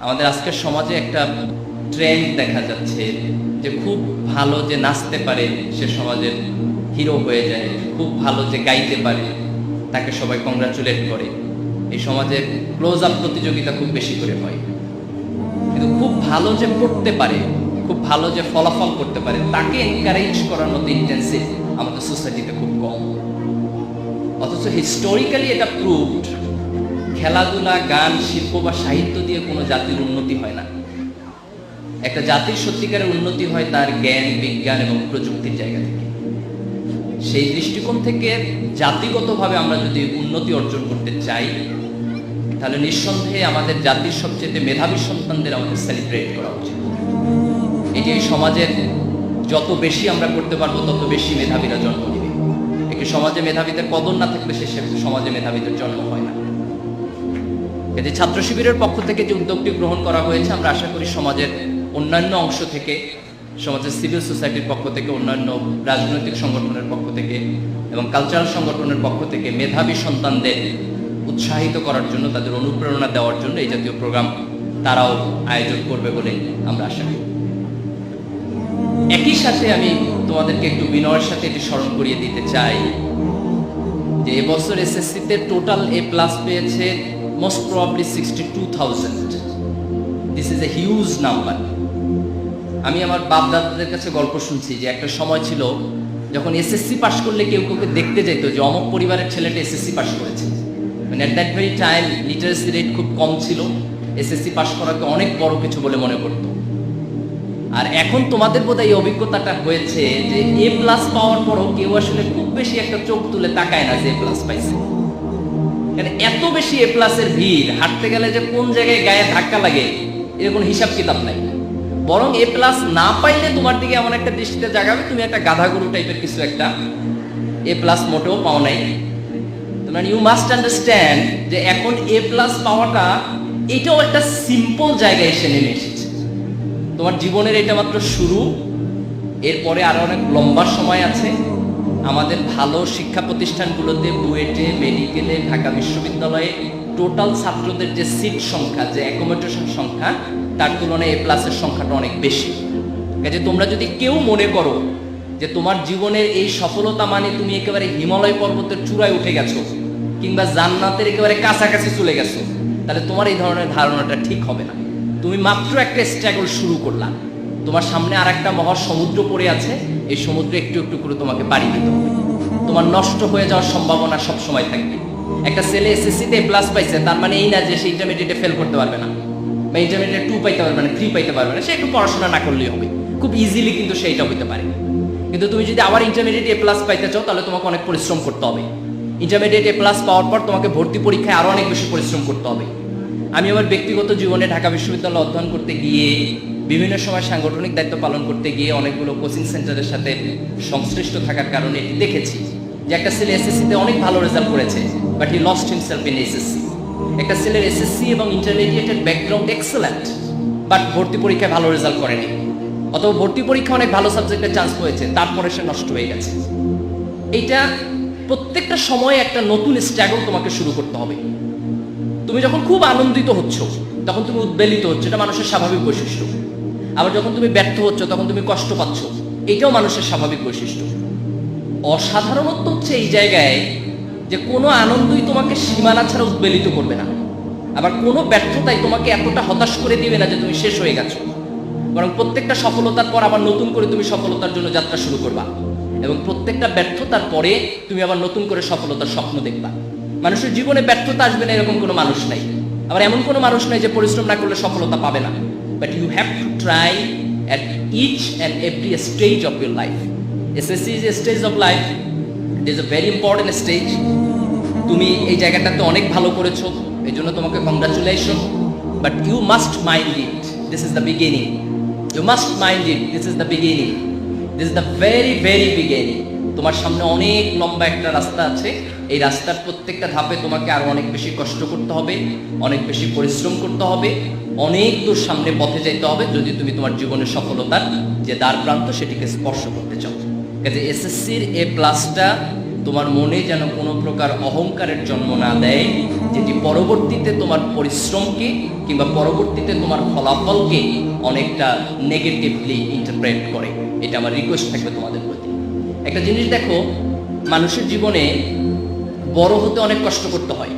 আমাদের আজকের সমাজে একটা ট্রেন্ড দেখা যাচ্ছে যে খুব ভালো যে নাচতে পারে সে সমাজের হিরো হয়ে যায়, খুব ভালো যে গাইতে পারে, তাকে সবাই কংগ্রাচুলেট করে। এই সমাজের ক্লোজ আপ প্রতিযোগিতা খুব বেশি করে হয়। কিন্তু খুব ভালো যে পড়তে পারে, খুব ভালো যে ফলাফল করতে পারে, তাকে এনকারেজ করার মতো ইন্টেন্সিভ আমাদের সোসাইটিতে খুব কম। অথচ হিস্টোরিক্যালি এটা প্রুভড খেলাধুলা, গান, শিল্প বা সাহিত্য দিয়ে কোনো জাতির উন্নতি হয় না। একটা জাতির সত্যিকারের উন্নতি হয় তার জ্ঞান, বিজ্ঞান এবং প্রযুক্তির জায়গা থেকে। সেই দৃষ্টিকোণ থেকে জাতিগতভাবে আমরা যদি উন্নতি অর্জন করতে চাই, তাহলে নিঃসন্দেহে আমাদের জাতির সবচেয়ে মেধাবী সন্তানদের আমাদের সেলিব্রেট করা উচিত। এটি এই সমাজের যত বেশি আমরা করতে পারব, তত বেশি মেধাবীরা জন্ম নেবে। একটি সমাজে মেধাবীদের কদর না থাকলে সে সমাজে মেধাবীদের জন্ম হয় না। এতে ছাত্র শিবিরের পক্ষ থেকে যে উদ্যোগটি গ্রহণ করা হয়েছে, আমরা আশা করি সমাজের অন্যান্য অংশ থেকে, সমাজের সিভিল সোসাইটির পক্ষ থেকে, অন্যান্য রাজনৈতিক সংগঠনের পক্ষ থেকে এবং কালচারাল সংগঠনের পক্ষ থেকে মেধাবী সন্তানদের উৎসাহিত করার জন্য, তাদের অনুপ্রেরণা দেওয়ার জন্য এই জাতীয় প্রোগ্রাম তারাও আয়োজন করবে বলে আমরা আশা করি। একই সাথে আমি তোমাদেরকে একটু বিনয়ের সাথে এটি স্মরণ করিয়ে দিতে চাই যে এবছর এসএসসিতে টোটাল এ প্লাস পেয়েছে sixty two thousand this is a huge number আমি আমার বাপ দাদাদের কাছে গল্প শুনছি যে একটা সময় ছিল যখন এসএসসি পাশ করলে কেউ কাউকে দেখতে যেত যে অমক পরিবারের ছেলেটা এসএসসি পাশ করেছে। মানে at that very time literacy rate খুব কম ছিল। এসএসসি পাশ করাকে অনেক বড় কিছু বলে মনে করতো। আর এখন তোমাদের বোধহয় এই অভিজ্ঞতাটা হয়েছে যে এ প্লাস পাওয়ার পরও কেউ আসলে খুব বেশি একটা চোখ তুলে তাকায় না যে এ প্লাস পাইছে। কারণ এত বেশি এ প্লাসের ভিড়, হাঁটতে গেলে যে কোন জায়গায় গায়ে ধাক্কা লাগে, এরকম হিসাব কিতাব নাই। বরং এ প্লাস না পাইলে তোমার দিকে এমন একটা দৃষ্টিতে জাগাবে, তুমি একটা গাধা গরু টাইপের কিছু একটা এ প্লাস মোটেও পাও নাই। মানে ইউ মাস্ট আন্ডারস্ট্যান্ড যে এখন এ প্লাস পাওয়াটা, এটাও একটা সিম্পল জায়গায় এসে নেমে এসেছে। তোমার জীবনের এটা মাত্র শুরু, এরপরে আরও অনেক লম্বা সময় আছে। আমাদের ভালো শিক্ষা প্রতিষ্ঠানগুলোতে বুয়েটে, মেডিকেলে, ঢাকা বিশ্ববিদ্যালয়ে টোটাল ছাত্রদের যে সিট সংখ্যা, যে অ্যাকোমোডেশন সংখ্যা, তার তুলনায় এ প্লাসের সংখ্যাটা অনেক বেশি। কাজে তোমরা যদি কেউ মনে করো যে তোমার জীবনের এই সফলতা মানে তুমি একেবারে হিমালয় পর্বতের চূড়ায় উঠে গেছো, কিংবা জান্নাতের একেবারে কাছাকাছি চলে গেছো, তাহলে তোমার এই ধরনের ধারণাটা ঠিক হবে না। তুমি মাত্র একটা স্ট্রাগল শুরু করলা। তোমার সামনে আর একটা মহা সমুদ্র পড়ে আছে, এই সমুদ্রে একটু একটু করে তোমাকে পাড়ি দিতে হবে। তোমার নষ্ট হয়ে যাওয়ার সম্ভাবনা সব সময় থাকবে। একটা ছেলে এসএসসিতে প্লাস পাইছে, তার মানে এই না যে সে ইন্টারমিডিয়েটে ফেল করতে পারবে না, বা ইন্টারমিডিয়েট টু পাইতে পারবে না থ্রি পাইতে পারবে না, সে একটু পড়াশোনা না করলেই হবে। খুব ইজিলি কিন্তু সেইটা হইতে পারে। কিন্তু তুমি যদি আবার ইন্টারমিডিয়েট এ প্লাস পাইতে চাও, তাহলে তোমাকে অনেক পরিশ্রম করতে হবে। ইন্টারমিডিয়েট এ প্লাস পাওয়ার পর তোমাকে ভর্তি পরীক্ষায় আরও অনেক বেশি পরিশ্রম করতে হবে। আমি আমার ব্যক্তিগত জীবনে ঢাকা বিশ্ববিদ্যালয়ে অধ্যয়ন করতে গিয়ে বিভিন্ন সময় সাংগঠনিক দায়িত্ব পালন করতে গিয়ে অনেকগুলো কোচিং সেন্টারের সাথে সংশ্লিষ্ট থাকার কারণে এটি দেখেছি যে একটা ছেলে এসএসসিতে অনেক ভালো রেজাল্ট করেছে but he lost himself in SSC একটা ছেলের এসএসসি এবং ইন্টারমিডিয়েটের ব্যাকগ্রাউন্ড এক্সেলেন্ট বাট ভর্তি পরীক্ষায় ভালো রেজাল্ট করেনি। অথবা ভর্তি পরীক্ষা অনেক ভালো সাবজেক্টে চান্স পেয়েছে, তারপরে সে নষ্ট হয়ে গেছে। এইটা প্রত্যেকটা সময়ে একটা নতুন স্ট্রাগল তোমাকে শুরু করতে হবে। তুমি যখন খুব আনন্দিত হচ্ছ, তখন তুমি উদ্বেলিত হচ্ছ, এটা মানুষের স্বাভাবিক বৈশিষ্ট্য। আবার যখন তুমি ব্যর্থ হচ্ছ, তখন তুমি কষ্ট পাচ্ছ। এটাও মানুষের স্বাভাবিক বৈশিষ্ট্য। অসাধারণত্ব হচ্ছে এই জায়গায় যে কোনো আনন্দই তোমাকে সীমানা ছাড়া উদ্বেলিত করবে না। আবার কোনো ব্যর্থতাই তোমাকে এতটা হতাশ করে দিবে না যে তুমি শেষ হয়ে গেছো। বরং প্রত্যেকটা সফলতার পর আবার নতুন করে তুমি সফলতার জন্য যাত্রা শুরু করবা। এবং প্রত্যেকটা ব্যর্থতার পরে তুমি আবার নতুন করে সফলতার স্বপ্ন দেখবা। মানুষের জীবনে ব্যর্থতা আসবে না এরকম কোনো মানুষ নাই। আবার এমন কোনো মানুষ নাই যে পরিশ্রম না করলে সফলতা পাবে না। But you have to try at each and every stage of your life SSC is a stage of life it is a very important stage তুমি এই জায়গাটাতে অনেক ভালো করেছ, এই জন্য তোমাকে congratulation but you must mind it this is the beginning you must mind it this is the beginning this is the very very beginning তোমার সামনে অনেক লম্বা একটা রাস্তা আছে। এই রাস্তার প্রত্যেকটা ধাপে তোমাকে আরও অনেক বেশি কষ্ট করতে হবে, অনেক বেশি পরিশ্রম করতে হবে, অনেক দূর সামনে পথে যেতে হবে যদি তুমি তোমার জীবনের সফলতার যে দ্বার প্রান্ত সেটিকে স্পর্শ করতে চাও। কাজে এসএসসির এ প্লাসটা তোমার মনে যেন কোনো প্রকার অহংকারের জন্ম না দেয়, যেটি পরবর্তীতে তোমার পরিশ্রমকে কিংবা পরবর্তীতে তোমার ফলাফলকে অনেকটা নেগেটিভলি ইন্টারপ্রেট করে। এটা আমার রিকোয়েস্ট থাকবে তোমাদের প্রতি। একটা জিনিস দেখো, মানুষের জীবনে বড় হতে অনেক কষ্ট করতে হয়।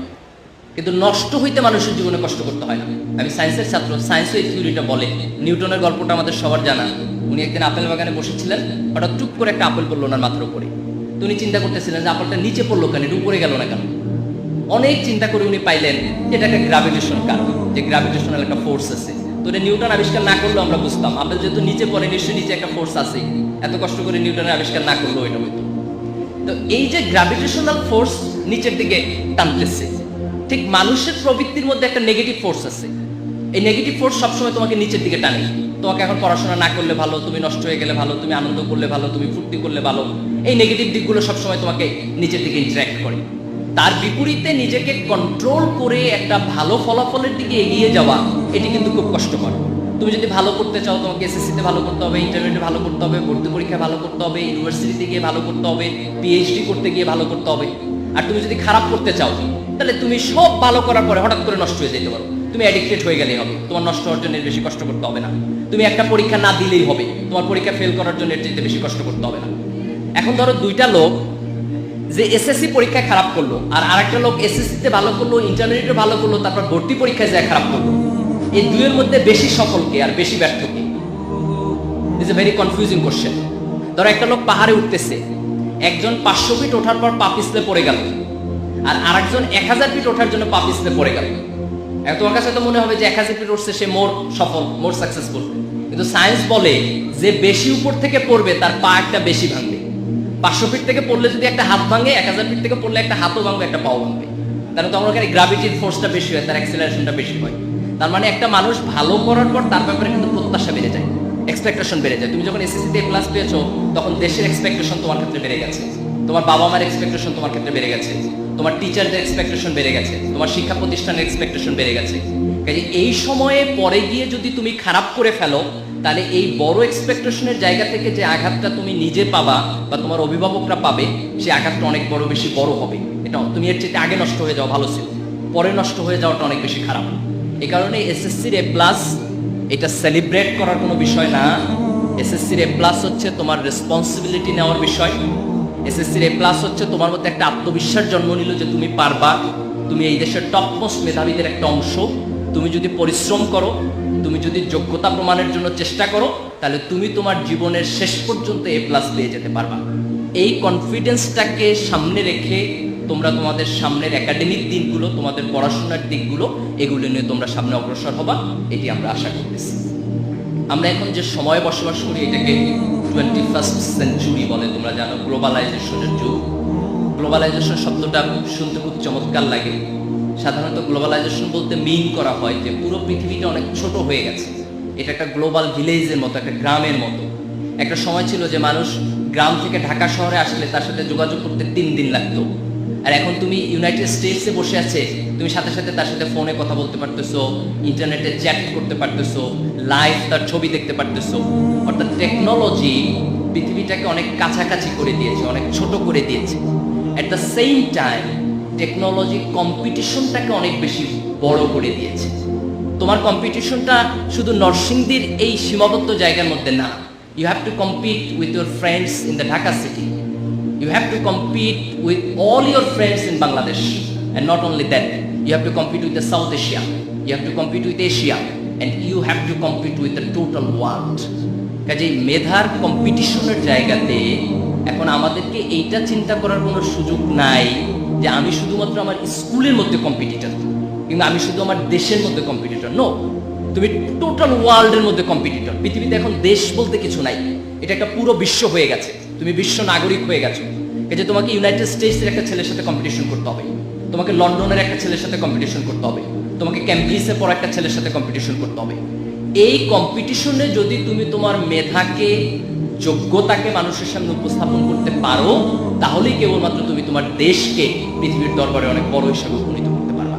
কিন্তু নষ্ট হইতে মানুষের জীবনে কষ্ট করতে হয় না। আমি সায়েন্সের ছাত্র, সায়েন্স এই থিওরিটা বলে, নিউটনের গল্পটা আমাদের সবার জানা। উনি একদিন আপেল বাগানে বসেছিলেন, হঠাৎ টুক করে একটা আপেল পড়ল ওনার মাথার উপরে। তো উনি চিন্তা করতেছিলেন যে আপেলটা নিচে পড়ল কেন উপরে গেল না কেন? অনেক চিন্তা করে উনি পাইলেন এটা একটা গ্রাভিটেশন কারণ যে গ্রাভিটেশনাল একটা ফোর্স আছে। তো এটা নিউটন আবিষ্কার না করলেও আমরা বুঝতাম, আপেল যেহেতু নিচে পড়ে, নিশ্চয়ই নিচে একটা ফোর্স আছে। এত কষ্ট করে নিউটনের আবিষ্কার না করলেও এটা হইতো। তো এই যে গ্র্যাভিটেশনাল ফোর্স নিচের দিকে টানতেছে, ঠিক মানুষের প্রবৃত্তির মধ্যে একটা নেগেটিভ ফোর্স আছে। এই নেগেটিভ ফোর্স সবসময় তোমাকে নিচের দিকে টানে। তোমাকে এখন পড়াশোনা না করলে ভালো, তুমি নষ্ট হয়ে গেলে ভালো, তুমি আনন্দ করলে ভালো, তুমি ফুর্তি করলে ভালো। এই নেগেটিভ দিকগুলো সবসময় তোমাকে নিচের দিকে ইন্টারাক্ট করে। তার বিপরীতে নিজেকে কন্ট্রোল করে একটা ভালো ফলাফলের দিকে এগিয়ে যাওয়া, এটি কিন্তু খুব কষ্টকর। তুমি যদি ভালো করতে চাও, তোমাকে এসএসসিতে ভালো করতে হবে ইন্টারমিডিয়েটে ভালো করতে হবে, ভর্তি পরীক্ষায় ভালো করতে হবে ইউনিভার্সিটিতে গিয়ে ভালো করতে হবে পিএইচডি করতে গিয়ে ভালো করতে হবে। আর তুমি যদি খারাপ করতে চাও, তাহলে তুমি সব ভালো করার পরে হঠাৎ করে নষ্ট হয়ে যেতে পারো। তুমি অ্যাডিক্টেড হয়ে গেলেই হবে, তোমার নষ্ট হওয়ার জন্য বেশি কষ্ট করতে হবে না। তুমি একটা পরীক্ষা না দিলেই হবে, তোমার পরীক্ষা ফেল করার জন্য এর চাইতে বেশি কষ্ট করতে হবে না। এখন ধরো দুইটা লোক যে এসএসসি পরীক্ষায় খারাপ করল, আর আরেকটা লোক এসএসসিতে ভালো করল ইন্টারমিডিয়েটে ভালো করল, তারপর ভর্তি পরীক্ষায় যায় খারাপ করল। এই দুইয়ের মধ্যে বেশি সফলকে আর বেশি ব্যর্থকে is a very confusing question ধরো, একটা লোক পাহাড়ে উঠতেছে, একজন পাঁচশো ফিট ওঠার পর পা পিছলে পড়ে গেল, আর আরেকজন এক হাজার ফিট ওঠার জন্য পা পিছলে পড়ে গেল। তোমার কাছে তো মনে হবে যে এক হাজার ফিট উঠছে, সে মোর সফল মোর সাকসেসফুল কিন্তু সায়েন্স বলে যে বেশি উপর থেকে পড়বে, তার পা একটা বেশি ভাঙবে। পাঁচশো ফিট থেকে পড়লে যদি একটা হাত ভাঙে, এক হাজার ফিট থেকে পড়লে একটা হাতও ভাঙবে, একটা পাও ভাঙবে। তাহলে তোমার ওখানে গ্রাভিটির ফোর্সটা বেশি হয়, তার অ্যাক্সিলারেশনটা বেশি হয়। তার মানে একটা মানুষ ভালো করার পর তার ব্যাপারে কিন্তু প্রত্যাশা বেড়ে যায় এক্সপেকটেশন বেড়ে যায়। তুমি যখন এসএসসিতে ক্লাস পেয়েছ, তখন দেশের এক্সপেকটেশন তোমার ক্ষেত্রে বেড়ে গেছে। তোমার বাবা মার এক্সপেকটেশন তোমার ক্ষেত্রে বেড়ে গেছে। তোমার টিচারদের এক্সপেকটেশন বেড়ে গেছে। তোমার শিক্ষা প্রতিষ্ঠানের এক্সপেকটেশন বেড়ে গেছে। কাজে এই সময়ে পরে গিয়ে যদি তুমি খারাপ করে ফেলো, তাহলে এই বড় এক্সপেকটেশনের জায়গা থেকে যে আঘাতটা তুমি নিজে পাবা বা তোমার অভিভাবকরা পাবে সেই আঘাতটা অনেক বড়, বেশি বড় হবে। এটা তুমি এর চেয়ে আগে নষ্ট হয়ে যাওয়া ভালো ছিল। পরে নষ্ট হয়ে যাওয়াটা অনেক বেশি খারাপ। এই কারণে এসএসসির এ প্লাস এটা সেলিব্রেট করার কোনো বিষয় না। এসএসসির এ প্লাস হচ্ছে তোমার রেসপন্সিবিলিটি নেওয়ার বিষয়। এসএসসির এ প্লাস হচ্ছে তোমার মধ্যে একটা আত্মবিশ্বাস জন্ম নিল যে তুমি পারবা। তুমি এই দেশের টপ মোস্ট মেধাবীদের একটা অংশ। তুমি যদি পরিশ্রম করো, তুমি যদি যোগ্যতা প্রমাণের জন্য চেষ্টা করো, তাহলে তুমি তোমার জীবনের শেষ পর্যন্ত এ প্লাস পেয়ে যেতে পারবা। এই কনফিডেন্সটাকে সামনে রেখে তোমরা তোমাদের সামনের একাডেমিক দিকগুলো তোমাদের পড়াশোনার দিকগুলো, এগুলো নিয়ে তোমরা সামনে অগ্রসর হবা, এটি আমরা আশা করতেছি। আমরা এখন যে সময় বসবাস করি, এটাকে টোয়েন্টি ফার্স্ট সেঞ্চুরি বলে তোমরা জানো গ্লোবালাইজেশনের যুগ। গ্লোবালাইজেশন শব্দটা খুব শুনতে খুব চমৎকার লাগে। সাধারণত গ্লোবালাইজেশন বলতে মিন করা হয় যে পুরো পৃথিবীটা অনেক ছোট হয়ে গেছে। এটা একটা গ্লোবাল ভিলেজের মতো, একটা গ্রামের মতো। একটা সময় ছিল যে মানুষ গ্রাম থেকে ঢাকা শহরে আসলে তার সাথে যোগাযোগ করতে তিন দিন লাগতো। আর এখন তুমি ইউনাইটেড স্টেটসে বসে আছে, তুমি সাথে সাথে তার সাথে ফোনে কথা বলতে পারতেছো ইন্টারনেটে চ্যাট করতে পারতেছো লাইভ তার ছবি দেখতে পারতেছো। অর্থাৎ টেকনোলজি পৃথিবীটাকে অনেক কাছাকাছি করে দিয়েছে, অনেক ছোট করে দিয়েছে। At the same time technology কম্পিটিশনটাকে অনেক বেশি বড় করে দিয়েছে। তোমার কম্পিটিশনটা শুধু নরসিংদীর এই সীমাবদ্ধ জায়গার মধ্যে না you have to compete with your friends in the Dhaka city you have to compete with all your friends in Bangladesh. And not only that, you have to compete with the South Asia, you have to compete with Asia, and you have to compete with the total world. কাজেই মেধার কম্পিটিশনের জায়গাতে এখন আমাদেরকে এইটা চিন্তা করার কোনো সুযোগ নাই যে আমি শুধুমাত্র আমার স্কুলের মধ্যে কম্পিটিটর কিন্তু আমি শুধু আমার দেশের মধ্যে কম্পিটিটর নো তুমি টোটাল ওয়ার্ল্ডের মধ্যে কম্পিটিটর পৃথিবীতে এখন দেশ বলতে কিছু নাই এটা একটা পুরো বিশ্ব হয়ে গেছে তুমি বিশ্ব নাগরিক হয়ে গেছো। এই যে তোমাকে ইউনাইটেড স্টেটসের একটা ছেলের সাথে কম্পিটিশন করতে হবে। তোমাকে লন্ডনের একটা ছেলের সাথে কম্পিটিশন করতে হবে। তোমাকে ক্যাম্ব্রিজে পড়া একটা ছেলের সাথে কম্পিটিশন করতে হবে। এই কম্পিটিশনে যদি তুমি তোমার মেধাকে, যোগ্যতাকে মানুষের সামনে উপস্থাপন করতে পারো, তাহলেই কেবলমাত্র তুমি তোমার দেশকে পৃথিবীর দরবারে অনেক বড় হিসাবে উপনীত করতে পারবা।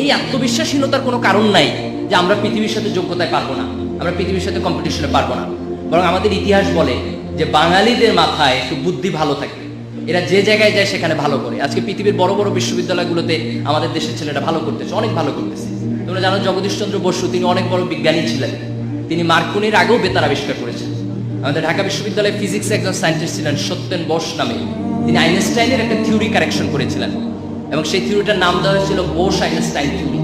এই আত্মবিশ্বাসহীনতার কোনো কারণ নাই যে আমরা পৃথিবীর সাথে যোগ্যতায় পারব না, আমরা পৃথিবীর সাথে কম্পিটিশনে পারব না। বরং আমাদের ইতিহাস বলে যে বাঙালিদের মাথায় একটু বুদ্ধি ভালো থাকে। এরা যে জায়গায় যায় সেখানে ভালো করে। আজকে পৃথিবীর বড় বড় বিশ্ববিদ্যালয়গুলোতে আমাদের দেশের ছেলেরা ভালো করতেছে, অনেক ভালো করতেছে। তোমরা জানো জগদীশচন্দ্র বসু, তিনি অনেক বড় বিজ্ঞানী ছিলেন। তিনি মার্কনির আগেও বেতার আবিষ্কার করেছেন। আমাদের ঢাকা বিশ্ববিদ্যালয়ে ফিজিক্সে একজন সায়েন্টিস্ট ছিলেন, সত্যেন বোস নামে। তিনি আইনস্টাইনের একটা থিওরি কারেকশন করেছিলেন। এবং সেই থিওরিটার নাম দেওয়া হয়েছিল বোস আইনস্টাইন থিওরি।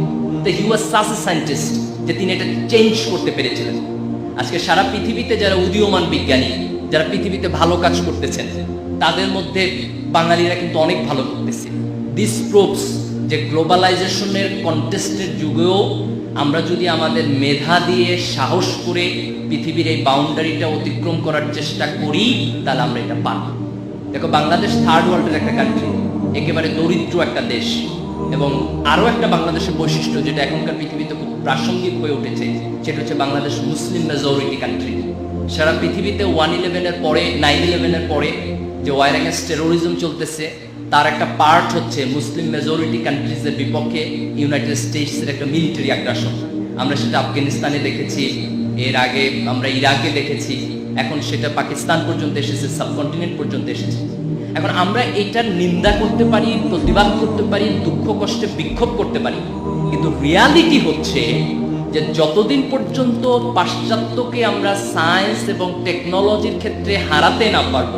তো হি ওয়াজ সাস এ সায়েন্টিস্ট যে তিনি এটা চেঞ্জ করতে পেরেছিলেন। আজকে সারা পৃথিবীতে যারা উদীয়মান বিজ্ঞানী যারা পৃথিবীতে ভালো কাজ করতেছেন, তাদের মধ্যে বাঙালিরা কিন্তু অনেক ভালো করতেছে। দিস প্রুভস যে গ্লোবালাইজেশনের কন্টেস্টের যুগেও আমরা যদি আমাদের মেধা দিয়ে সাহস করে পৃথিবীর এই বাউন্ডারিটা অতিক্রম করার চেষ্টা করি, তাহলে আমরা এটা পারব। দেখো, বাংলাদেশ থার্ড ওয়ার্ল্ডের একটা কান্ট্রি একেবারে দরিদ্র একটা দেশ এবং আরও একটা বাংলাদেশের বৈশিষ্ট্য যেটা এখনকার পৃথিবীতে খুব প্রাসঙ্গিক হয়ে উঠেছে, সেটা হচ্ছে বাংলাদেশ মুসলিম মেজরিটি কান্ট্রি সারা পৃথিবীতে ওয়ান ইলেভেনের পরে নাইন ইলেভেনের পরে যে ওয়ার অ্যাগেন্স্ট টেরোরিজম চলতেছে, তার একটা পার্ট হচ্ছে মুসলিম মেজরিটি কান্ট্রিজের বিপক্ষে ইউনাইটেড স্টেটসের একটা মিলিটারি আগ্রাসন আমরা সেটা আফগানিস্তানে দেখেছি, এর আগে আমরা ইরাকে দেখেছি, এখন সেটা পাকিস্তান পর্যন্ত এসেছে সাবকন্টিনেন্ট পর্যন্ত এসেছে। এখন আমরা এটার নিন্দা করতে পারি, প্রতিবাদ করতে পারি, দুঃখ কষ্টে বিক্ষোভ করতে পারি, কিন্তু রিয়ালিটি হচ্ছে যে যতদিন পর্যন্ত পাশ্চাত্যকে আমরা সায়েন্স এবং টেকনোলজির ক্ষেত্রে হারাতে না পারব,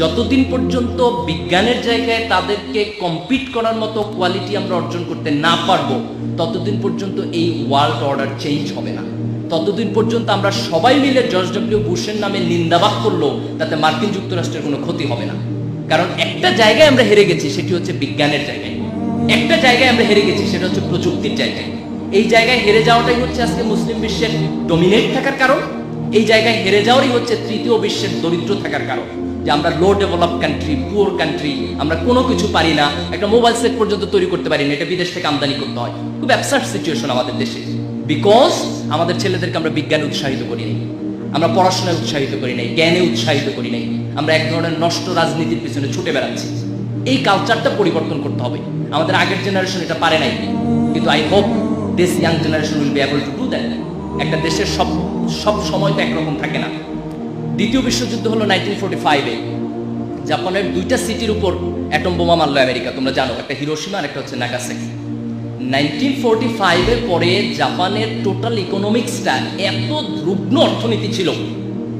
যতদিন পর্যন্ত বিজ্ঞানের জায়গায় তাদেরকে কম্পিট করার মতো কোয়ালিটি আমরা অর্জন করতে না পারব, ততদিন পর্যন্ত এই ওয়ার্ল্ড অর্ডার চেঞ্জ হবে না। ততদিন পর্যন্ত আমরা সবাই মিলে জর্জ ডব্লিউ বুশের নামে নিন্দাবাদ করল তাতে মার্কিন যুক্তরাষ্ট্রের কোনো ক্ষতি হবে না। কারণ একটা জায়গায় আমরা হেরে গেছি, সেটি হচ্ছে বিজ্ঞানের জায়গায়। একটা জায়গায় আমরা হেরে গেছি, সেটা হচ্ছে প্রযুক্তির জায়গায়। এই জায়গায় হেরে যাওয়াটাই হচ্ছে আজকে মুসলিম বিশ্বের ডমিনেট থাকার কারণ। এই জায়গায় হেরে যাওয়ারই হচ্ছে তৃতীয় বিশ্বের দরিদ্র থাকার কারণ। যে আমরা low develop country poor country আমরা কোনো কিছু পারি না, একটা মোবাইল সেট পর্যন্ত তৈরি করতে পারি না, এটা বিদেশ থেকে আমদানি করতে হয়। খুব অ্যাবসার্ট সিচুয়েশন আমাদের দেশে। বিকজ আমাদের ছেলেদেরকে আমরা বিজ্ঞানে উৎসাহিত করি নাই, আমরা পড়াশোনায় উৎসাহিত করি নাই, জ্ঞানে উৎসাহিত করি নাই, আমরা এক ধরনের নষ্ট রাজনীতির পিছনে ছুটে বেড়াচ্ছি। এই কালচারটা পরিবর্তন করতে হবে। আমাদের আগের জেনারেশন এটা পারে নাই। কিন্তু I hope this young generation will be able to do that একটা দেশের সব সব সময় তো একরকম থাকে না। দ্বিতীয় বিশ্বযুদ্ধ হলো নাইনটিন ফোর্টি ফাইভে জাপানের দুইটা সিটির উপর অ্যাটম বোমা মারলো আমেরিকা, তোমরা জানো, একটা হিরোসীমা আর একটা হচ্ছে নাগাসাকি। নাইনটিন ফোর্টি ফাইভের পরে জাপানের টোটাল ইকোনমিক্সটা এত রুগ্ন অর্থনীতি ছিল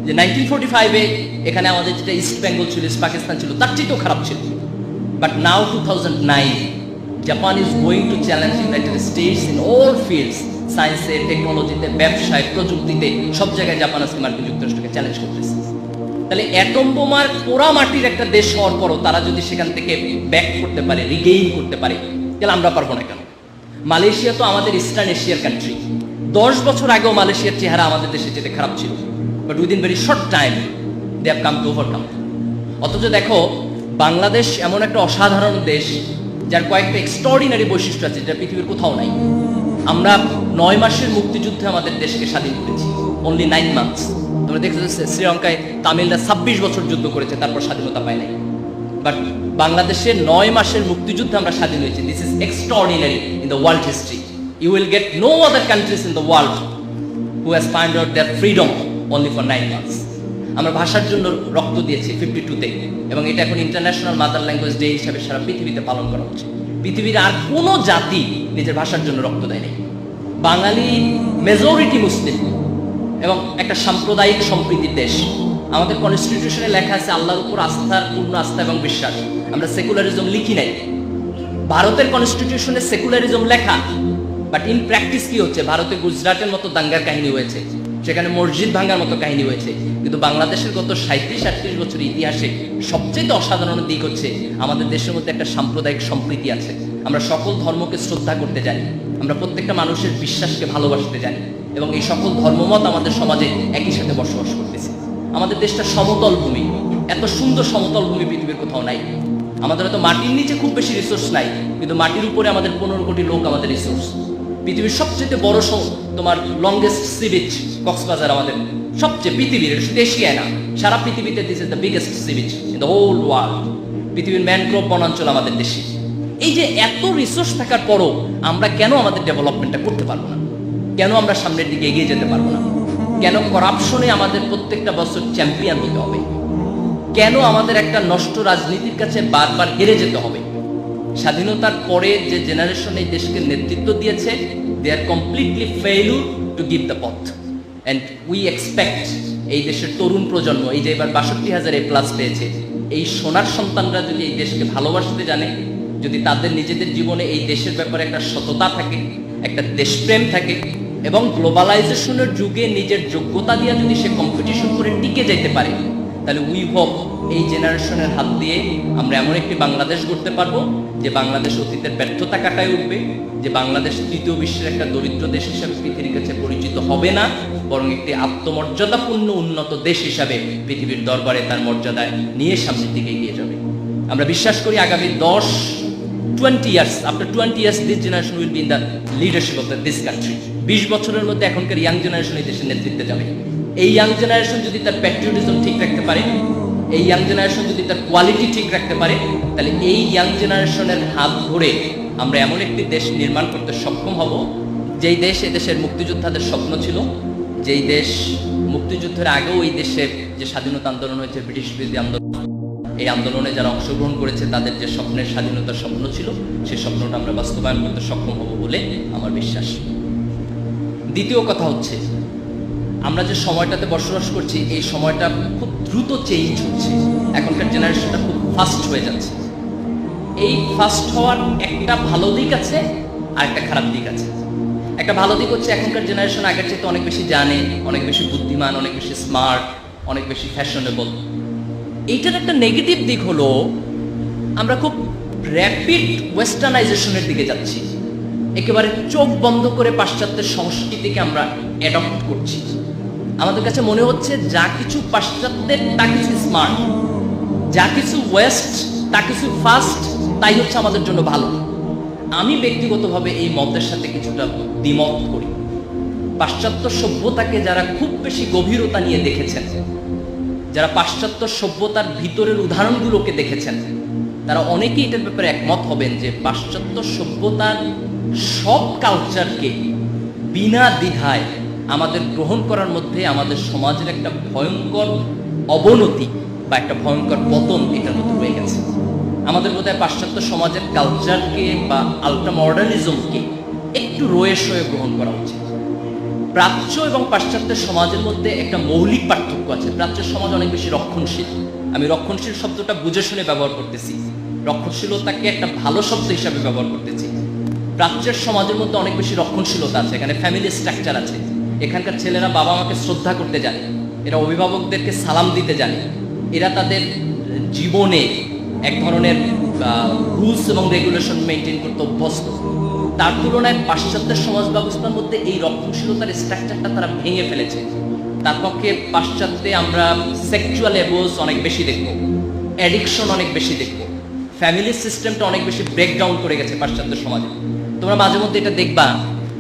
যে নাইনটিন ফোর্টি ফাইভে এখানে আমাদের যেটা ইস্ট বেঙ্গল ছিল ইস্ট পাকিস্তান ছিল, তার চেয়েও খারাপ ছিল। But now two thousand nine Japan is going to challenge United States in all fields সায়েন্সে টেকনোলজিতে ব্যবসায়, প্রযুক্তিতে, সব জায়গায় জাপান আজকে মার্কিন যুক্তরাষ্ট্রকে চ্যালেঞ্জ করতেছে। তাহলে অ্যাটম বোমার পোড়া মাটির একটা দেশ হওয়ার পরও তারা যদি সেখান থেকে ব্যাক করতে পারে রিগেইন করতে পারে, তাহলে আমরা পারব না কেন? মালয়েশিয়া তো আমাদের ইস্টার্ন এশিয়ার কান্ট্রি দশ বছর আগেও মালয়েশিয়ার চেহারা আমাদের দেশে যেতে খারাপ ছিল। But within very short time they have come to overcome অথচ দেখো, বাংলাদেশ এমন একটা অসাধারণ দেশ যার কয়েকটা এক্সট্রাঅর্ডিনারি বৈশিষ্ট্য আছে, যেটা পৃথিবীর কোথাও নাই। আমরা নয় মাসের মুক্তিযুদ্ধে আমাদের দেশকে স্বাধীন করেছি। অনলি নাইন মান্থস তোমরা দেখছ শ্রীলঙ্কায় তামিলরা ছাব্বিশ বছর যুদ্ধ করেছে, তারপর স্বাধীনতা পায় নাই। বাট বাংলাদেশে নয় মাসের মুক্তিযুদ্ধে আমরা স্বাধীন হয়েছি। This is extraordinary in the world history you will get no other countries in the world who has find out their freedom only for nine months আমরা ভাষার জন্য রক্ত দিয়েছি ফিফটি টুতে এবং এটা এখন ইন্টারন্যাশনাল মাদার ল্যাঙ্গুয়েজ ডে হিসাবে সারা পৃথিবীতে পালন করা হচ্ছে। পৃথিবীর আর কোনো জাতি নিজের ভাষার জন্য রক্ত দেয়নি। Bengali majority Muslim. এবং একটা সাম্প্রদায়িক সম্প্রীতির দেশ। আমাদের কনস্টিটিউশনে লেখা আছে, আল্লাহর উপর আস্থার পূর্ণ আস্থা এবং বিশ্বাস। আমরা সেকুলারিজম লিখি নাই। ভারতের কনস্টিটিউশনে সেকুলারিজম লেখা বাট ইন প্র্যাকটিস কি হচ্ছে? ভারতে গুজরাটের মতো দাঙ্গার কাহিনী হয়েছে। সেখানে মসজিদ ভাঙ্গার মতো কাহিনী হয়েছে। কিন্তু বাংলাদেশের গত সাঁত্রিশ আটত্রিশ বছরের ইতিহাসে সবচেয়ে অসাধারণ দিক হচ্ছে আমাদের দেশের মধ্যে একটা সাম্প্রদায়িক সম্প্রীতি আছে। আমরা সকল ধর্মকে শ্রদ্ধা করতে জানি। আমরা প্রত্যেকটা মানুষের বিশ্বাসকে ভালোবাসতে জানি। এবং এই সকল ধর্মমত আমাদের সমাজে একই সাথে বসবাস করতেছে। আমাদের দেশটা সমতল ভূমি এত সুন্দর সমতল ভূমি পৃথিবীর কোথাও নাই। আমাদের হয়তো মাটির নিচে খুব বেশি রিসোর্স নাই, কিন্তু মাটির উপরে আমাদের পনেরো কোটি লোক আমাদের রিসোর্স পৃথিবীর সবচেয়ে বড় স- তোমার লংগেস্ট সি বিচ কক্সবাজার আমাদের। সবচেয়ে পৃথিবীর শুধু এশিয়ায় না, সারা পৃথিবীতে this is the biggest sea beach in the whole world পৃথিবীর ম্যানগ্রোভ বনাঞ্চল আমাদের দেশে। এই যে এত রিসোর্স থাকার পরও আমরা কেন আমাদের ডেভেলপমেন্টটা করতে পারব না? কেন আমরা সামনের দিকে এগিয়ে যেতে পারব না? কেন করাপশনে আমাদের প্রত্যেকটা বছর চ্যাম্পিয়ন হতে হবে? কেন আমাদের একটা নষ্ট রাজনীতির কাছে বারবার হেরে যেতে হবে? স্বাধীনতার পরে যে জেনারেশন এই দেশকে নেতৃত্ব দিয়েছে they are completely failure to give the পথ অ্যান্ড উই এক্সপেক্ট এই দেশের তরুণ প্রজন্ম, এই যে এবার বাষট্টি হাজার এ প্লাস পেয়েছে, এই সোনার সন্তানরা যদি এই দেশকে ভালোবাসতে জানে, যদি তাদের নিজেদের জীবনে এই দেশের ব্যাপারে একটা সততা থাকে, একটা দেশপ্রেম থাকে, এবং গ্লোবালাইজেশনের যুগে নিজের যোগ্যতা দিয়ে যদি সে কম্পিটিশন করে টিকে যেতে পারে তাহলে উই হোপ এই জেনারেশনের হাত দিয়ে আমরা এমন একটি বাংলাদেশ গড়তে পারব যে বাংলাদেশ অতীতের ব্যর্থতা কাটায় উঠবে, যে বাংলাদেশ তৃতীয় বিশ্বের একটা দরিদ্র দেশ হিসাবে পৃথিবীর কাছে পরিচিত হবে না, বরং একটি আত্মমর্যাদাপূর্ণ উন্নত দেশ হিসাবে পৃথিবীর দরবারে তার মর্যাদায় নিয়ে সামনের দিকে এগিয়ে যাবে। আমরা বিশ্বাস করি আগামী দশ twenty years after twenty years this generation will be in the leadership of the this country বিশ বছরের মধ্যে এখনকার ইয়াং জেনারেশন এই দেশের নেতৃত্বে যাবে। এই ইয়াং জেনারেশন যদি তার প্যাট্রিয়টিজম ঠিক রাখতে পারে, এই ইয়াং জেনারেশন যদি তার কোয়ালিটি ঠিক রাখতে পারে, তাহলে এই ইয়াং জেনারেশনের হাত ধরে আমরা এমন একটি দেশ নির্মাণ করতে সক্ষম হব, যেই দেশ এদেশের মুক্তিযোদ্ধাদের স্বপ্ন ছিল, যেই দেশ মুক্তিযুদ্ধের আগেও এই দেশের যে স্বাধীনতা আন্দোলন হয়েছে, ব্রিটিশ বিরোধী আন্দোলন, এই আন্দোলনে যারা অংশগ্রহণ করেছে, তাদের যে স্বপ্নের স্বাধীনতার স্বপ্ন ছিল, সেই স্বপ্নটা আমরা বাস্তবায়ন করতে সক্ষম হব বলে আমার বিশ্বাস। দ্বিতীয় কথা হচ্ছে আমরা যে সময়টাতে বসবাস করছি, এই সময়টা খুব দ্রুত চেঞ্জ হচ্ছে। এখনকার জেনারেশনটা খুব ফাস্ট হয়ে যাচ্ছে। এই ফাস্ট হওয়ার একটা ভালো দিক আছে, আর একটা খারাপ দিক আছে। একটা ভালো দিক হচ্ছে এখনকার জেনারেশন আগের চেয়ে অনেক বেশি জানে, অনেক বেশি বুদ্ধিমান, অনেক বেশি স্মার্ট অনেক বেশি ফ্যাশনেবল এইটার একটা নেগেটিভ দিক হলো, আমরা খুব র্যাপিড ওয়েস্টার্নাইজেশনের দিকে যাচ্ছি। একেবারে চোখ বন্ধ করে পাশ্চাত্যের সংস্কৃতিকে আমরা অ্যাডপ্ট করছি। আমাদের কাছে মনে হচ্ছে যা কিছু পাশ্চাত্যের, তা কিছু স্মার্ট যা কিছু ওয়েস্ট তা কিছু ফাস্ট তাই হচ্ছে আমাদের জন্য ভালো। আমি ব্যক্তিগতভাবে এই মতের সাথে কিছুটা দ্বিমত করি। পাশ্চাত্য সভ্যতাকে যারা খুব বেশি গভীরতা নিয়ে দেখেছেন, যারা পাশ্চাত্য সভ্যতার ভিতরের উদাহরণগুলোকে দেখেছেন, তারা অনেকেই এটার ব্যাপারে একমত হবেন যে পাশ্চাত্য সভ্যতার সব কালচারকে বিনা দ্বিধায় আমাদের গ্রহণ করার মধ্যে আমাদের সমাজের একটা ভয়ঙ্কর অবনতি বা একটা ভয়ঙ্কর পতন এটার মধ্যে রয়ে গেছে। আমাদের বোধহয় পাশ্চাত্য সমাজের কালচারকে বা আলট্রা মডার্নিজমকে একটু রয়ে সয়ে গ্রহণ করা উচিত। প্রাচ্য এবং পাশ্চাত্যের সমাজের মধ্যে একটা মৌলিক পার্থক্য আছে। প্রাচ্যের সমাজ অনেক বেশি রক্ষণশীল। আমি রক্ষণশীল শব্দটা বুঝে শুনে ব্যবহার করতেছি। রক্ষণশীলতাকে একটা ভালো শব্দ হিসাবে ব্যবহার করতেছি। প্রাচ্যের সমাজের মধ্যে অনেক বেশি রক্ষণশীলতা আছে। এখানে ফ্যামিলি স্ট্রাকচার আছে। এখানকার ছেলেরা বাবা মাকে শ্রদ্ধা করতে জানে, এরা অভিভাবকদেরকে সালাম দিতে জানে, এরা তাদের জীবনে এক ধরনের রুলস এবং রেগুলেশন মেনটেন করতে অভ্যস্ত। তার তুলনায় পাশ্চাত্যের সমাজ ব্যবস্থার মধ্যে এই রক্ষণশীলতার স্ট্রাকচারটা তারা ভেঙে ফেলেছে। তার পক্ষে পাশ্চাত্যে আমরা সেক্সুয়াল অ্যাবোজ অনেক বেশি দেখব অ্যাডিকশন অনেক বেশি দেখব ফ্যামিলি সিস্টেমটা অনেক বেশি ব্রেকডাউন করে গেছে পাশ্চাত্য সমাজে। তোমরা মাঝে মধ্যে এটা দেখবা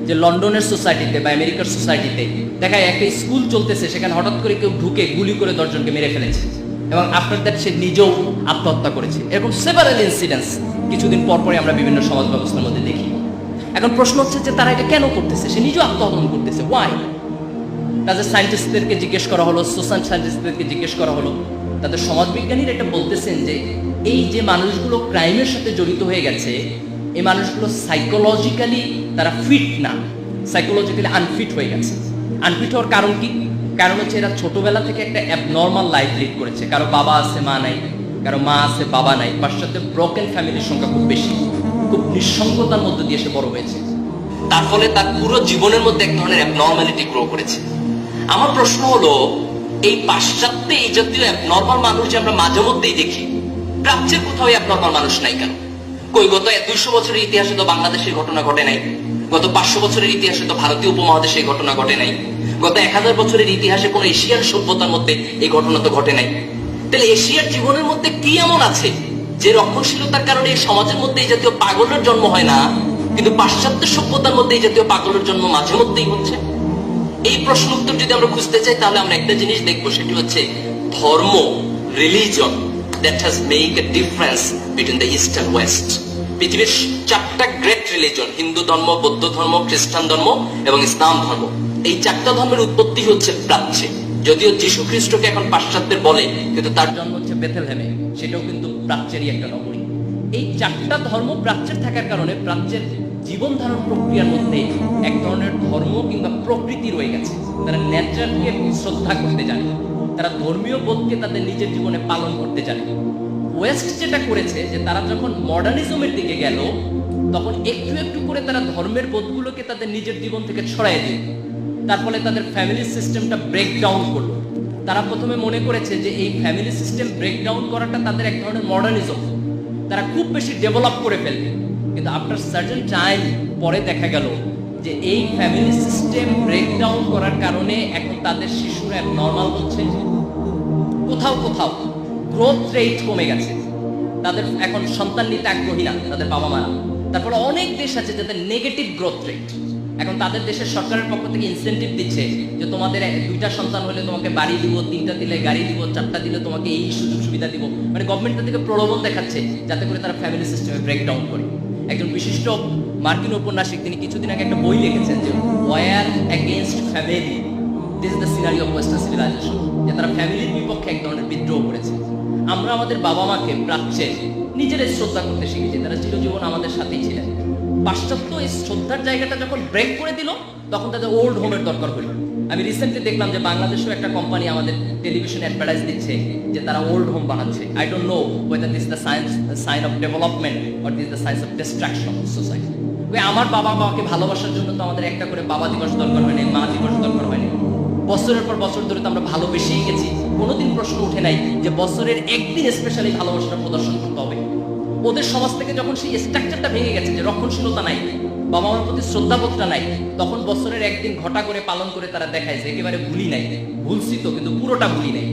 যে লন্ডনের সোসাইটিতে বা আমেরিকার সোসাইটিতে দেখা যায় একটা স্কুল চলতেছে, সেখানে হঠাৎ করে কেউ ঢুকে গুলি করে দশজনকে মেরে ফেলেছে। এবং আফটার দ্যাট সে নিজেও আত্মহত্যা করেছে। এরকম সেভারেল ইনসিডেন্টস কিছুদিন পর পরে আমরা বিভিন্ন সমাজ ব্যবস্থার মধ্যে দেখি। এখন প্রশ্ন হচ্ছে যে তারা এটা কেন করতেছে? সে নিজেও আত্মহত্যা করতেছে। ওয়াই তাদের সায়েন্টিস্টদেরকে জিজ্ঞেস করা হলো সোশ্যাল সায়েন্টিস্টদেরকে জিজ্ঞেস করা হলো। তাদের সমাজবিজ্ঞানীরা এটা বলতেছেন যে এই যে মানুষগুলো ক্রাইমের সাথে জড়িত হয়ে গেছে, এই মানুষগুলো সাইকোলজিক্যালি তারা ফিট না সাইকোলজিক্যালি আনফিট হয়ে গেছে। আনফিট হওয়ার কারণ কি? কারণ হচ্ছে এরা ছোটবেলা থেকে একটা অ্যাবনর্মাল লাইফ লিড করেছে। কারও বাবা আছে, মা নাই, কারও মা আছে, বাবা নাই, পাশ্চাত্যে ব্রোকেন ফ্যামিলির সংখ্যা খুব বেশি। খুব নিঃসঙ্গতার মধ্যে দিয়ে সে বড় হয়েছে। তার ফলে তার পুরো জীবনের মধ্যে এক ধরনের অ্যাবনর্মালিটি গ্রো করেছে। আমার প্রশ্ন হলো, এই পাশ্চাত্যে এই জাতীয় অ্যাবনর্মাল মানুষ যে আমরা মাঝে মধ্যেই দেখি প্রাচ্যের কোথাও অ্যাবনর্মাল মানুষ নাই কেন? কই, গত দুইশো বছরের ইতিহাসে তো বাংলাদেশের ঘটনা ঘটে নাই। গত পাঁচশো বছরের ইতিহাসে তো ভারতীয় উপমহাদেশে এই ঘটনা ঘটে নাই। গত এক হাজার বছরের ইতিহাসে কোন এশিয়ার সভ্যতার মধ্যে এই ঘটনা তো ঘটে নাই। তাহলে এশিয়ার জীবনের মধ্যে কি এমন আছে যে রক্ষণশীলতার কারণে এই সমাজের মধ্যে এই জাতীয় পাগলের জন্ম হয় না, কিন্তু পাশ্চাত্য সভ্যতার মধ্যে এই জাতীয় পাগলের জন্ম মাঝে মধ্যেই হচ্ছে? এই প্রশ্ন উত্তর যদি আমরা খুঁজতে চাই, তাহলে আমরা একটা জিনিস দেখব, সেটি হচ্ছে ধর্ম religion that has make a difference between the east and west পৃথিবীর চারটা গ্রেট রিলিজন হিন্দু ধর্ম, বৌদ্ধ ধর্ম, খ্রিস্টান ধর্ম এবং ইসলাম ধর্ম, এই চারটা ধর্মের উৎপত্তি হচ্ছে প্রাচ্যে। যদিও যীশু খ্রিস্টকে এখন পাশ্চাত্যের বলে, কিন্তু তার জন্ম হচ্ছে বেথেলহেমে, সেটাও কিন্তু প্রাচ্যেরই একটা নগরী। এই চারটা ধর্ম প্রাচ্যের থাকার কারণে প্রাচ্যের জীবন ধারণ প্রক্রিয়ার মধ্যে এক ধরনের ধর্ম কিংবা প্রকৃতি রয়ে গেছে, তারা ন্যাচারকে শ্রদ্ধা করতে জানে। তারা ধর্মীয় বোধকে তাদের নিজের জীবনে পালন করতে জানে। ওয়েস্ট যেটা করেছে যে তারা যখন মডার্নিজমের দিকে গেল, তখন একটু একটু করে তারা ধর্মের বোধগুলোকে তাদের নিজের জীবন থেকে ছড়াই দিল। তার ফলে তাদের ফ্যামিলি সিস্টেমটা ব্রেক ডাউন করল। তারা প্রথমে মনে করেছে যে এই ফ্যামিলি সিস্টেম ব্রেক ডাউন করাটা তাদের এক ধরনের মডার্নিজম তারা খুব বেশি ডেভেলপ করে ফেলবে। কিন্তু আফটার সার্টেন টাইম পরে দেখা গেল যে এই ফ্যামিলি সিস্টেম ব্রেকডাউন করার কারণে এখন তাদের শিশুরা নর্মাল হচ্ছে। কোথাও কোথাও গ্রোথ রেট কমে গেছে। তাদের এখন সন্তান নিতে আগ্রহী না, তাদের বাবা মারা তারপরে অনেক দেশ আছে যাদের নেগেটিভ গ্রোথ রেট এখন তাদের দেশের সরকারের পক্ষ থেকে ইনসেন্টিভ দিচ্ছে যে তোমাদের দুইটা সন্তান হলে তোমাকে বাড়ি দিব, তিনটা দিলে গাড়ি দিব, চারটা দিলে তোমাকে এই সুযোগ সুবিধা দিব। মানে গভর্নমেন্ট থেকে প্রলোভন দেখাচ্ছে যাতে করে তারা ফ্যামিলি সিস্টেমে ব্রেকডাউন করে। একজন বিশিষ্ট মার্কিন উপন্যাসিক, তিনি কিছুদিন আগে একটা বই লিখেছেন যে war against family this the scenery of western civilization যে তারা ফ্যামিলির বিপক্ষে এক ধরনের বিদ্রোহ করেছে। আমরা আমাদের বাবা মাকে প্রাচ্যে নিজেরাই শ্রদ্ধা করতে শিখেছি, তারা চিরজীবন আমাদের সাথেই ছিলেন। পাশ্চাত্য এই শ্রদ্ধার জায়গাটা যখন ব্রেক করে দিল, তখন তাদের ওল্ড হোমের দরকার হলো। আমি রিসেন্টলি দেখলাম যে বাংলাদেশেও একটা কোম্পানি আমাদের টেলিভিশন অ্যাডভার্টাইজ দিচ্ছে, যে তারা ওল্ড হোম বানাচ্ছে। I don't know whether this the science sign of development or this the science of destruction of society ওই আমার বাবা মাকে ভালোবাসার জন্য তো আমাদের একটা করে বাবা দিবস দরকার হয়নি মা দিবস দরকার হয়নি বছরের পর বছর ধরে তো আমরা ভালোবেসেই গেছি। কোনোদিন প্রশ্ন উঠে নাই যে বছরের একদিন স্পেশালি ভালোবাসাটা প্রদর্শন করতে হবে। ওদের সমাজ থেকে যখন সেই স্ট্রাকচারটা ভেঙে গেছে যে রক্ষণশীলতা নাই বাবা মার প্রতি শ্রদ্ধাবোধটা নাই। তখন বছরের একদিন ঘটা করে পালন করে তারা দেখায় যে একেবারে ভুলি নাই। ভুলছি তো কিন্তু পুরোটা ভুলি নাই।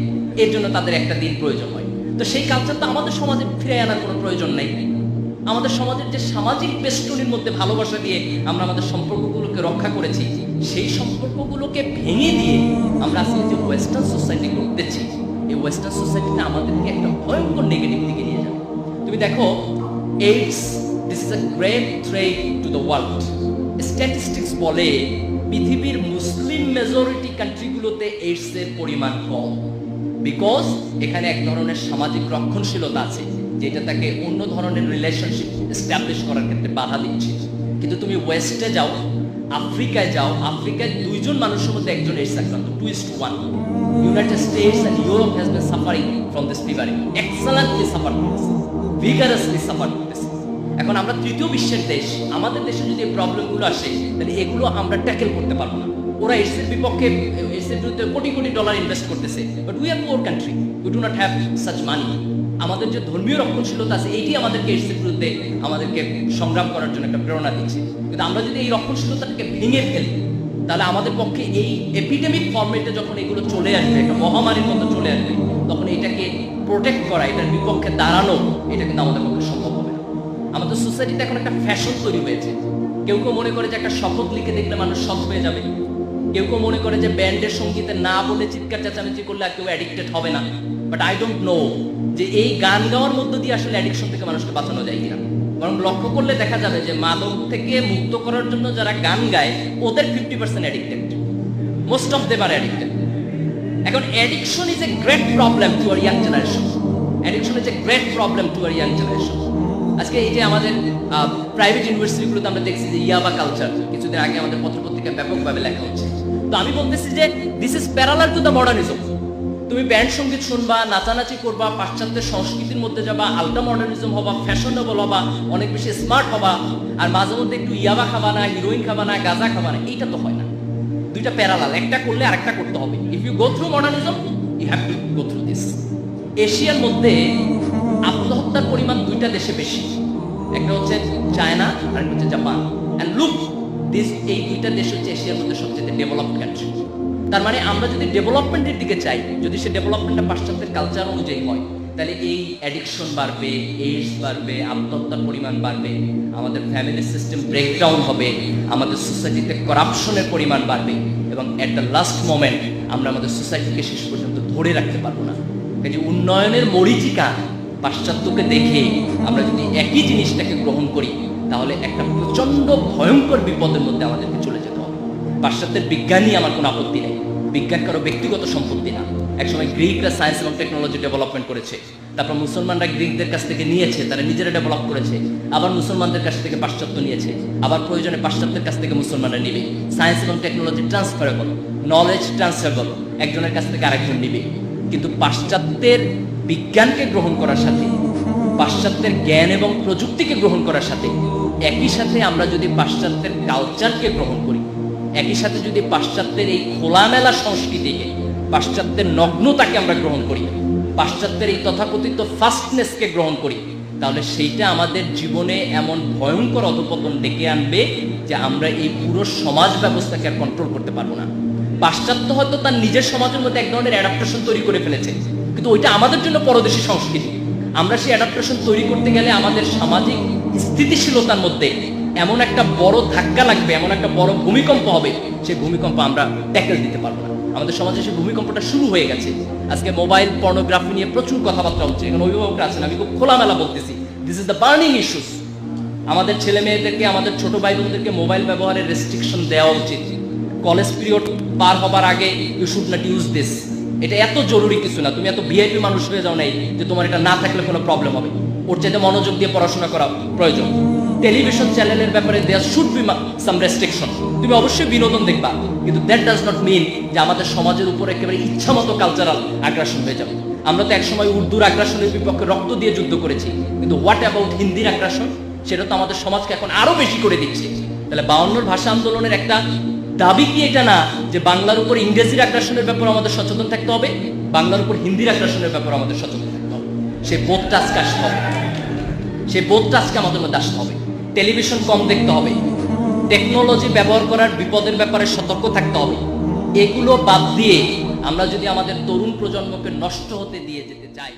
এর জন্য তাদের একটা দিন প্রয়োজন হয়। তো সেই কালচারটা আমাদের সমাজে ফিরে আনার কোনো প্রয়োজন নাই। আমাদের সমাজের যে সামাজিক বেষ্টনীর মধ্যে ভালোবাসা দিয়ে আমরা আমাদের সম্পর্কগুলোকে রক্ষা করেছি, সেই সম্পর্কগুলোকে ভেঙে দিয়ে আমরা আজকে যে ওয়েস্টার্ন সোসাইটি করতেছি, এই ওয়েস্টার্ন সোসাইটিতে আমাদেরকে একটা ভয়ঙ্কর নেগেটিভ দিকে নিয়ে যাবে। তুমি দেখো AIDS this is a great threat to the world statistics বলে পৃথিবীর মুসলিম মেজরিটি কান্ট্রিগুলোতে এইডসের পরিমাণ কম। বিকজ এখানে এক ধরনের সামাজিক রক্ষণশীলতা আছে, যেটা তাকে অন্য ধরনের রিলেশনশিপ এস্টাবলিশ করার ক্ষেত্রে বাধা দিচ্ছে। কিন্তু তুমি ওয়েস্টে যাও, আফ্রিকায় যাও, আফ্রিকায় দুইজন মানুষের মধ্যে একজন এইডস আক্রান্ত two is to one United States and Europe has been suffering from this fevering excellently suffer করতেছে ভিগারাসলি সাফার করতেছে এখন আমরা তৃতীয় বিশ্বের দেশ, আমাদের দেশে যদি এই প্রবলেমগুলো আসে, তাহলে এগুলো আমরা ট্যাকেল করতে পারব না। ওরা এডসের বিপক্ষে এডসের বিরুদ্ধে কোটি কোটি ডলার ইনভেস্ট করতেছে। But we are poor country we do not have such money আমাদের যে ধর্মীয় রক্ষণশীলতা আছে, এইটি আমাদেরকে এডসের বিরুদ্ধে আমাদেরকে সংগ্রাম করার জন্য একটা প্রেরণা দিচ্ছে। কিন্তু আমরা যদি এই রক্ষণশীলতাটাকে ভেঙে ফেলি, তাহলে আমাদের পক্ষে এই এপিডেমিক ফর্মেটে যখন এগুলো চলে আসবে, একটা মহামারীর মতো চলে আসবে, তখন এটাকে প্রোটেক্ট করা, এটার বিপক্ষে দাঁড়ানো, এটা কিন্তু আমাদের পক্ষে সম্ভব আমাদের সোসাইটিতে এখন একটা ফ্যাশন তৈরি হয়েছে। কেউ কেউ মনে করে যে একটা শপথ লিখে দেখলে মানুষ সৎ হয়ে যাবে। কেউ কেউ মনে করে যে ব্যান্ডের সঙ্গীতে না বলে চিৎকার চেঁচামেচি করলে আর কেউ অ্যাডিক্টেড হবে না। বাট আই ডোন্ট নো যে এই গান গাওয়ার মধ্য দিয়ে আসলে অ্যাডিকশন থেকে মানুষকে বাঁচানো যায় কিনা। বরং লক্ষ্য করলে দেখা যাবে যে মাদক থেকে মুক্ত করার জন্য যারা গান গায়, ওদের fifty percent addicted most of them are addicted এখন addiction is a great problem to our young generation addiction is a great problem to our young generation আজকে এই যে আমাদের প্রাইভেট ইউনিভার্সিটিগুলোতে আমরা দেখছি যে ইয়াবা কালচার কিছুদিন আগে আমাদের পত্রপত্রিকায় ব্যাপকভাবে লেখা হচ্ছে। তো আমি বলতেছি যে this is parallel to the modernism তুমি ব্যান্ড সংগীত শুনবা, নাচানাচি করবা পাশ্চাত্যের সংস্কৃতির মধ্যে যাবা আলট্রা মডার্নিজম হবা ফ্যাশনেবল হবা, অনেক বেশি স্মার্ট হবা, আর মাঝে মধ্যে একটু ইয়াবা খাবা না হিরোইন খাবা না, গাঁজা খাবা না, এইটা তো হয় না। দুইটা প্যারালাল একটা করলে আরেকটা করতে হবে। If you go through modernism you have to go through this এশিয়ার মধ্যে আত্মহত্যার পরিমাণ দুইটা দেশে বেশি। একটা হচ্ছে চায়না আর হচ্ছে জাপান। অ্যান্ড লুক দিস এই দুইটা দেশ হচ্ছে এশিয়ার মধ্যে সবচেয়ে ডেভেলপড কান্ট্রি তার মানে আমরা যদি ডেভেলপমেন্টের দিকে চাই, যদি সে ডেভেলপমেন্টটা পাশ্চাত্যের কালচার অনুযায়ী হয়, তাহলে এই অ্যাডিকশন বাড়বে এইডস বাড়বে, আত্মহত্যার পরিমাণ বাড়বে, আমাদের ফ্যামিলি সিস্টেম ব্রেকডাউন হবে, আমাদের সোসাইটিতে করাপশনের পরিমাণ বাড়বে এবং অ্যাট দ্য লাস্ট মোমেন্ট আমরা আমাদের সোসাইটিকে শেষ পর্যন্ত ধরে রাখতে পারব না। কাজে উন্নয়নের মরিচিকা পাশ্চাত্যকে দেখে আমরা যদি একই জিনিসটাকে গ্রহণ করি, তাহলে একটা প্রচণ্ড ভয়ঙ্কর বিপদের মধ্যে আমাদেরকে চলে যেতে হবে। পাশ্চাত্যের বিজ্ঞানই আমার কোনো আপত্তি নেই। বিজ্ঞান কারও ব্যক্তিগত সম্পত্তি না। একসময় গ্রিকরা সায়েন্স এবং টেকনোলজি ডেভেলপমেন্ট করেছে। তারপর মুসলমানরা গ্রিকদের কাছ থেকে নিয়েছে, তারা নিজেরা ডেভেলপ করেছে। আবার মুসলমানদের কাছ থেকে পাশ্চাত্য নিয়েছে। আবার প্রয়োজনে পাশ্চাত্যের কাছ থেকে মুসলমানরা নিবে। সায়েন্স এবং টেকনোলজি ট্রান্সফারেবল নলেজ ট্রান্সফারেবল একজনের কাছ থেকে আরেকজন নিবে। কিন্তু পাশ্চাত্যের বিজ্ঞানকে গ্রহণ করার সাথে, পাশ্চাত্যের জ্ঞান এবং প্রযুক্তিকে গ্রহণ করার সাথে, একই সাথে আমরা যদি পাশ্চাত্যের কালচারকে গ্রহণ করি, একই সাথে যদি পাশ্চাত্যের এই খোলামেলা সংস্কৃতিকে, পাশ্চাত্যের নগ্নতাকে আমরা গ্রহণ করি, পাশ্চাত্যের এই তথাকথিত ফাস্টনেসকে গ্রহণ করি, তাহলে সেইটা আমাদের জীবনে এমন ভয়ঙ্কর অধপতন ডেকে আনবে যে আমরা এই পুরো সমাজ ব্যবস্থাকে আর কন্ট্রোল করতে পারব না। পাশ্চাত্য হয়তো তার নিজের সমাজের মধ্যে এক ধরনের অ্যাডাপ্টেশন তৈরি করে ফেলেছে। কিন্তু ওইটা আমাদের জন্য পরদেশী সংস্কৃতি। আমরা সেই অ্যাডাপ্টেশন তৈরি করতে গেলে আমাদের সামাজিক স্থিতিশীলতার মধ্যে এমন একটা বড় ধাক্কা লাগবে, এমন একটা বড় ভূমিকম্প হবে, সেই ভূমিকম্প আমরা ট্যাকেল দিতে পারব না। আমাদের সমাজে সেই ভূমিকম্পটা শুরু হয়ে গেছে। আজকে মোবাইল পর্নোগ্রাফি নিয়ে প্রচুর কথাবার্তা হচ্ছে, এখানে অভিভাবকরা আছেন, আমি খুব খোলামেলা বলতেছি। This is the burning issues আমাদের ছেলে মেয়েদেরকে আমাদের ছোট ভাই বোনদেরকে মোবাইল ব্যবহারের রেস্ট্রিকশন দেওয়া উচিত। কলেজ পিরিয়ড পার হবার আগে you should not use this এটা এত জরুরি কিছু না। তুমি এত ভিআইপি মানুষ হয়ে যাও নাই যে তোমার এটা না থাকলে কোনো প্রবলেম হবে। ওর চাইতে মনোযোগ দিয়ে পড়াশোনা করা প্রয়োজন। টেলিভিশন চ্যানেলের ব্যাপারে there should be some restriction তুমি অবশ্যই বিনোদন দেখবা, কিন্তু দ্যাট ডাজ নট মিন যে আমাদের সমাজের উপর একেবারে ইচ্ছা মতো কালচারাল আগ্রাসন হয়ে যাবে। আমরা তো একসময় উর্দুর আগ্রাসনের বিপক্ষে রক্ত দিয়ে যুদ্ধ করেছি। কিন্তু হোয়াট অ্যাবাউট হিন্দির আগ্রাসন সেটা তো আমাদের সমাজকে এখন আরও বেশি করে দিচ্ছে। তাহলে বাউন্নর ভাষা আন্দোলনের একটা দাবি কি এটা না যে বাংলার উপর ইংরেজির আগ্রাসনের ব্যাপারে আমাদের সচেতন থাকতে হবে? বাংলার উপর হিন্দির আগ্রাসনের ব্যাপারে আমাদের সচেতন থাকতে হবে। সে বোধটা আজকে আসতে হবে। সে বোধটা আজকে আমাদের মধ্যে আসতে হবে। টেলিভিশন কম দেখতে হবে। টেকনোলজি ব্যবহার করার বিপদের ব্যাপারে সতর্ক থাকতে হবে। এগুলো বাদ দিয়ে আমরা যদি আমাদের তরুণ প্রজন্মকে নষ্ট হতে দিয়ে যেতে চাই